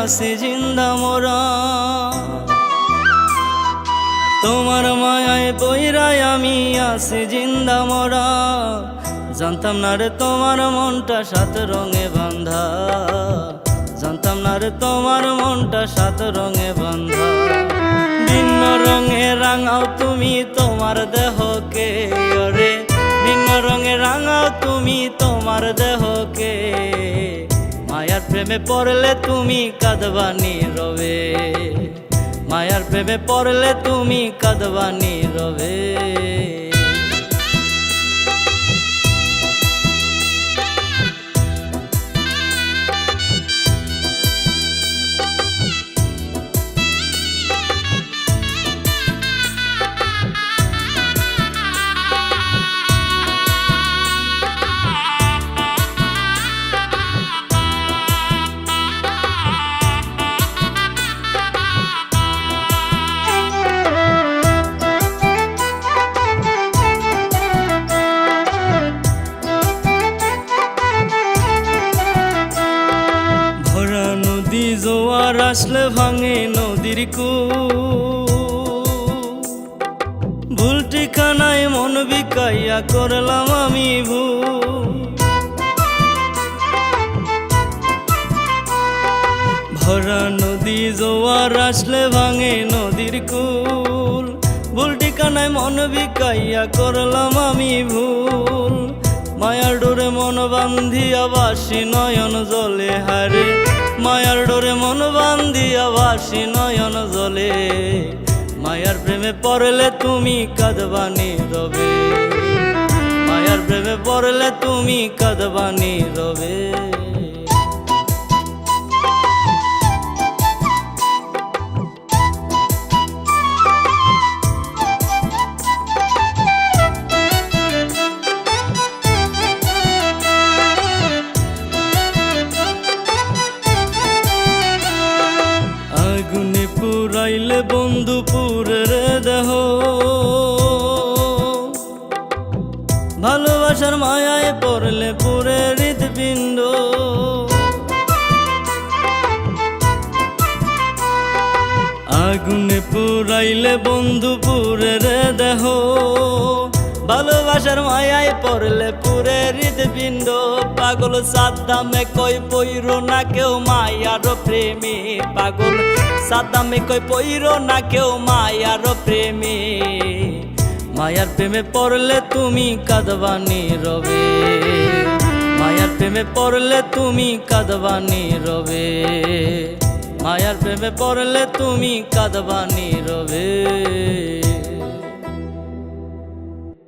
আছি জিন্দা মোরা। তোমার মায়ায় বইরাই আমি আছি জিন্দা মোরা। জানতাম না রে তোমার মনটা সাত রঙে বান্ধা। জানতাম না রে তোমার মনটা সাত রঙে বান্ধা। ভিন্ন রঙে রাঙাও তুমি তোমার দেহকে মায়ার প্রেমে পড়লে তুমি কাঁদবানি রবে মায়ার প্রেমে পড়লে তুমি কাঁদবানি রবে জোয়ার আসলে ভাঙে নদীর কু ভুল ঠিকানায় মন বিকাইয়া করলাম আমি ভুল। ভরা নদী জোয়ার আসলে ভাঙে নদীর কুল। ভুল ঠিকানায় মন বিকাইয়া করলাম আমি ভুল। মায়ার ডোরে মন বান্ধিয়া বাসি নয়ন জলে হারে। মায়ার ডোরে মন বান্ধিয়া বাসি নয়ন জলে। মায়ার প্রেমে পড়লে তুমি কাঁদবানি রবে। মায়ার প্রেমে পড়লে তুমি কাঁদবানি রবে। পুরাইলে বন্ধু পুরের দেহ। ভালোবাসার মায়ায় পড়লে পুরে হৃদপিণ্ড। আগুনে পুরাইলে বন্ধু দেহ ভালোবাসার মায়ায় পড়লে পুরে হৃদপিণ্ড। পাগল সাদ্দামে কই পইর না কেউ মায়ার প্রেমে। পাগল সাদ্দামে কই পইর না কেউ মায়ার প্রেমে। মায়ার প্রেমে পড়লে তুমি কাঁদবানি রবে মায়ার প্রেমে পড়লে তুমি কাঁদবানি রবে মায়ার প্রেমে পড়লে তুমি কাঁদবানি রবে